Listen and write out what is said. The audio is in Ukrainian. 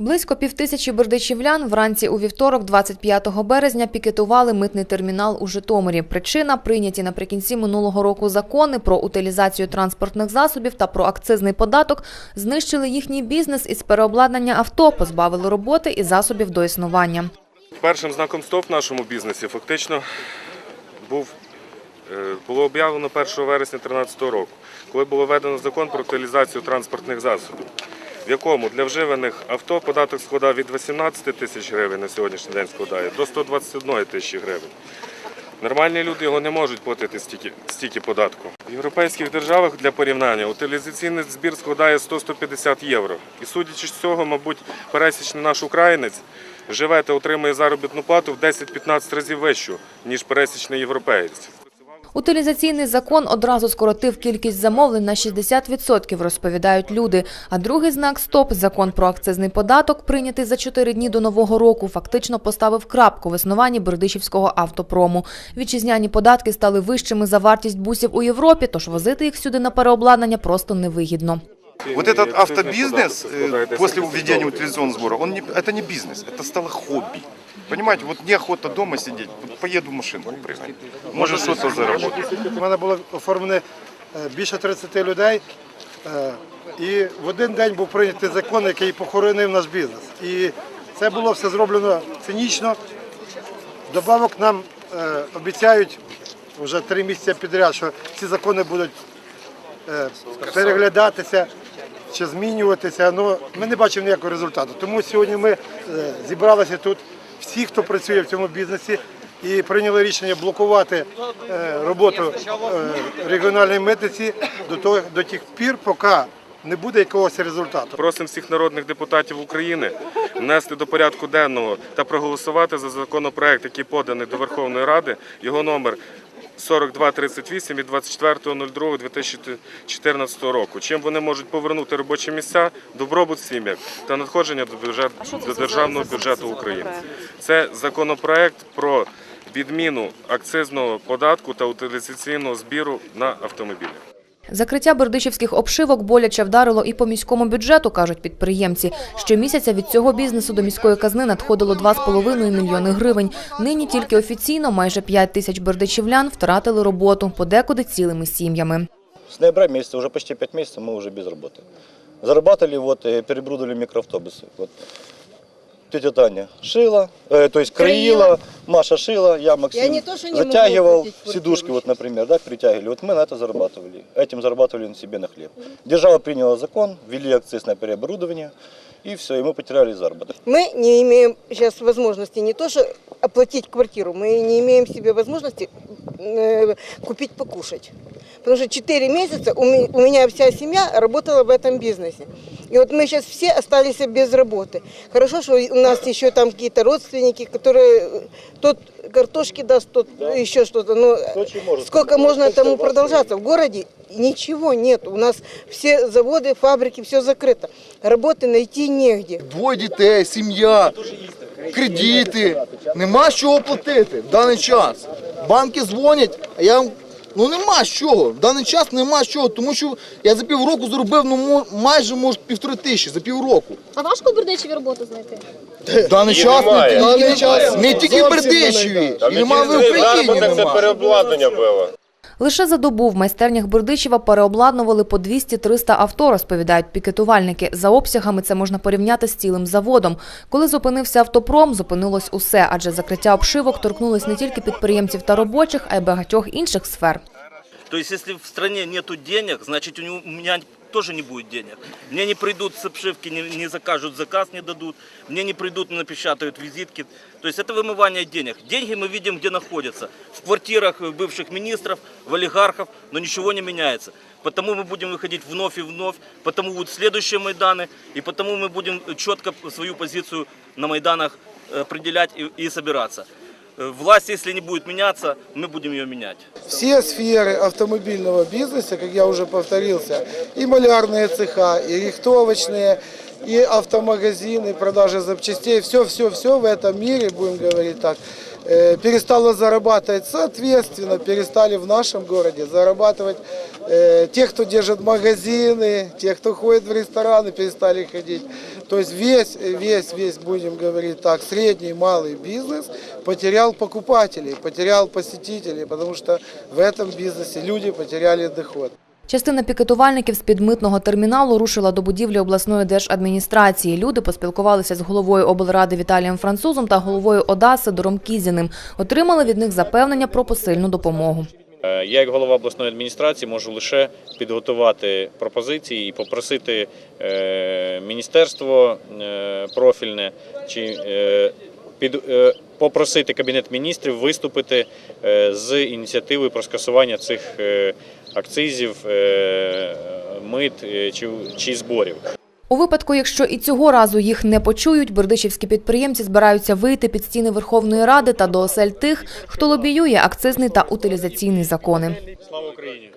Близько півтисячі бердичівлян вранці у вівторок, 25 березня, пікетували митний термінал у Житомирі. Причина – прийняті наприкінці минулого року закони про утилізацію транспортних засобів та про акцизний податок знищили їхній бізнес із переобладнання авто, позбавили роботи і засобів до існування. Першим знаком стоп в нашому бізнесі фактично був, е, було об'явлено 1 вересня 2013 року, коли було введено закон про утилізацію транспортних засобів, в якому для вживаних авто податок складав від 18 тисяч гривень на сьогоднішній день складає до 121 тисячі гривень. Нормальні люди його не можуть платити стільки, стільки податку. В європейських державах для порівняння утилізаційний збір складає 100-150 євро. І судячи з цього, мабуть, пересічний наш українець живе та отримує заробітну плату в 10-15 разів вищу, ніж пересічний європеєць. Утилізаційний закон одразу скоротив кількість замовлень на 60%, розповідають люди. А другий знак «Стоп» – закон про акцизний податок, прийнятий за 4 дні до Нового року, фактично поставив крапку в існуванні Бердичівського автопрому. Вітчизняні податки стали вищими за вартість бусів у Європі, тож возити їх сюди на переобладнання просто невигідно. Вот этот автобизнес э, после введения утилизационного сбора, он не, это не бизнес, это стало хобби. Понимаете, вот неохота дома сидеть, вот поеду в машину прыгать. Может что-то заработать. У мене було оформлено е, більше 30 людей, е, і в один день був прийнятий закон, який похоронив наш бізнес. І це було все зроблено цинічно. Добавок нам е, обіцяють вже три місяці підряд, що ці закони будуть е, переглядатися чи змінюватися. Ну, ми не бачимо ніякого результату. Тому сьогодні ми е, зібралися тут, всі, хто працює в цьому бізнесі, і прийняли рішення блокувати е, роботу е, регіональної митниці до того до тих пір, поки не буде якогось результату. Просимо всіх народних депутатів України внести до порядку денного та проголосувати за законопроект, який поданий до Верховної Ради. Його номер 4238 від 24.02.2014 року. Чим вони можуть повернути робочі місця, добробут сім'ях та надходження до, бюджет, до державного бюджету України. Це законопроект про відміну акцизного податку та утилізаційного збіру на автомобілі. Закриття бердичівських обшивок боляче вдарило і по міському бюджету, кажуть підприємці. Щомісяця від цього бізнесу до міської казни надходило 2,5 мільйони гривень. Нині тільки офіційно майже 5 тисяч бердичівлян втратили роботу, подекуди цілими сім'ями. С ноября месяца, уже почти 5 месяцев мы уже без работы. Зарабатывали, вот, э, перебрудили микроавтобусы. Вот. Тетя Таня шила, э, то есть краила, Маша шила, я Максим Я не то, что не могу затягивал оплатить квартиру сидушки, вот, сейчас. например, да, притягивали. Вот мы на это зарабатывали. Этим зарабатывали на себе на хлеб. Держава приняла закон, ввели акциз на переоборудование, и все, и мы потеряли заработок. Мы не имеем сейчас возможности не то, что оплатить квартиру, мы не имеем себе возможности э, купить покушать. Потому что 4 месяца у ме- у меня вся семья работала в этом бизнесе. И вот мы сейчас все остались без работы. Хорошо, что у нас еще там какие-то родственники, которые э, тот картошки даст, тот еще что-то. Но чем может. сколько можно этому продолжаться? В городе ничего нет. У нас все заводы, фабрики, все закрыто. Работы найти негде. Двоє дітей, сім'я, кредити. Нема з чого платити в даний час. Банки дзвонять, а я вам. Ну нема з чого. В даний час нема з чого, тому що я за півроку зробив ну, майже може півтори тисячі за півроку. А важко в Бердичеві роботу знайти? В даний час не тільки, час, не тільки в Бердичеві, і немає в Україні. Нема. переобладнання було. Лише за добу в майстернях Бердичева переобладнували по 200-300 авто, розповідають пікетувальники. За обсягами це можна порівняти з цілим заводом. Коли зупинився автопром, зупинилось усе, адже закриття обшивок торкнулось не тільки підприємців та робочих, а й багатьох інших сфер. То есть, в стране нету денег, значит у, него, у меня тоже не будет денег. Мне не придут с обшивки, не, не закажут заказ, не дадут. Мне не придут, напечатают визитки. То есть это вымывание денег. Деньги мы видим, где находятся. В квартирах бывших министров, в олигархов, но ничего не меняется. Потому мы будем выходить вновь и вновь, потому будут следующие Майданы, и потому мы будем четко свою позицию на Майданах э, определять и, и собираться. Э, Власть, если не будет меняться, мы будем ее менять. Все сферы автомобильного бизнеса, как я уже повторился, и малярные цеха, и рихтовочные, и автомагазины, продажи запчастей, все-все-все в этом мире, будем говорить так, э, перестало зарабатывать, соответственно, перестали в нашем городе зарабатывать э, те, кто держит магазины, те, кто ходит в рестораны, перестали ходить. То есть весь, весь, весь, будем говорить так, средний, малый бизнес потерял покупателей, потерял посетителей, потому что в этом бизнесе люди потеряли доход. Частина пікетувальників з підмитного терміналу рушила до будівлі обласної держадміністрації. Люди поспілкувалися з головою облради Віталієм Французом та головою ОДА Сидором Кізіним. Отримали від них запевнення про посильну допомогу. Е, Я, як голова обласної адміністрації, можу лише підготувати пропозиції і попросити е, міністерство е, профільне чи під, попросити кабінет міністрів виступити з ініціативою про скасування цих акцизів, е, мит е, чи, чи зборів. У випадку, якщо і цього разу їх не почують, бердичівські підприємці збираються вийти під стіни Верховної Ради та до осель тих, хто лобіює акцизний та утилізаційний закони. Слава Україні!